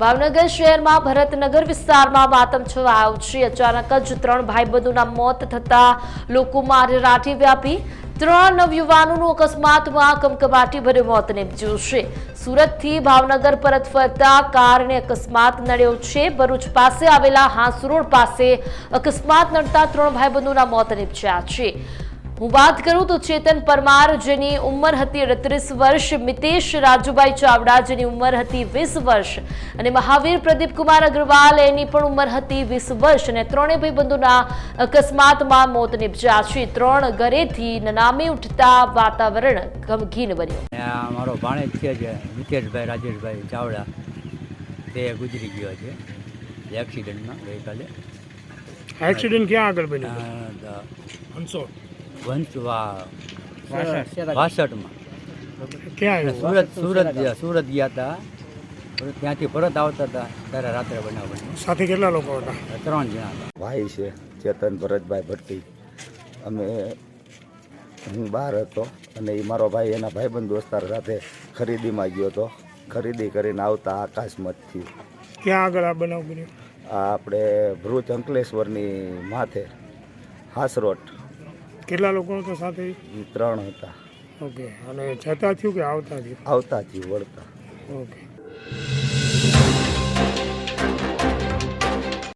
ભાવનગર શહેરમાં ભરતનગર વિસ્તારમાં માતમ છવાયો છે. અચાનક જ ત્રણ ભાઈબંધોના મોત થતા લોકોમાં આરેરાટી વ્યાપી. ત્રણ નવયુવાનોનું અકસ્માતમાં કમકમાટી ભર્યું મોત નીપજ્યું છે. સુરતથી ભાવનગર પરત ફરતા કારને અકસ્માત નડ્યો છે. ભરૂચ પાસે આવેલા હાંસરોડ પાસે અકસ્માત નડતા ત્રણ ભાઈબંધોના મોત નીપજ્યા છે. હું વાત કરું તો ચેતન પરમાર જેની ઉંમર હતી અડત્રીસ વર્ષ મિતેશ રાજુભાઈ ચાવડા જેની ઉંમર હતી વીસ વર્ષ અને મહાવીર પ્રદીપ કુમાર અગ્રવાલ એની પણ ઉંમર હતી વીસ વર્ષ અને ત્રણેય ભાઈબંધોના અકસ્માતમાં મોત નિપજ્યા છે. ત્રણ ઘરેથી નનામી ઉઠતા વાતાવરણ ગમગીન બન્યું. મારો ભાણેજ છે જે મિતેશભાઈ રાજેશભાઈ ચાવડા તે ગુજરી ગયો છે એક્સિડન્ટમાં ગઈકાલે. એક્સિડન્ટ ક્યાં આગળ બન્યું? વંશવા વાસઠમાં. સુરત સુરત ગયા સુરત ગયા હતા ત્યાંથી પરત આવતા હતા ત્યારે રાત્રે બનાવ સાથે કેટલા લોકો હતા? ત્રણ જણા હતા. ભાઈ છે ચેતન ભરતભાઈ ભટ્ટી અમે હું બહાર હતો અને એ મારો ભાઈ એના ભાઈબંધ દોસ્તાર સાથે ખરીદીમાં ગયો હતો. ખરીદી કરીને આવતા આકાશમતથી ક્યાં આગળ આ બનાવ બન્યો? આપણે ભરૂચ અંકલેશ્વરની માથે હાસરોટ. કેટલા લોકો હતા સાથે? ત્રણ હતા. ઓકે. અને જતા થયું કે આવતા થયું આવતા થયું વળતા. ઓકે.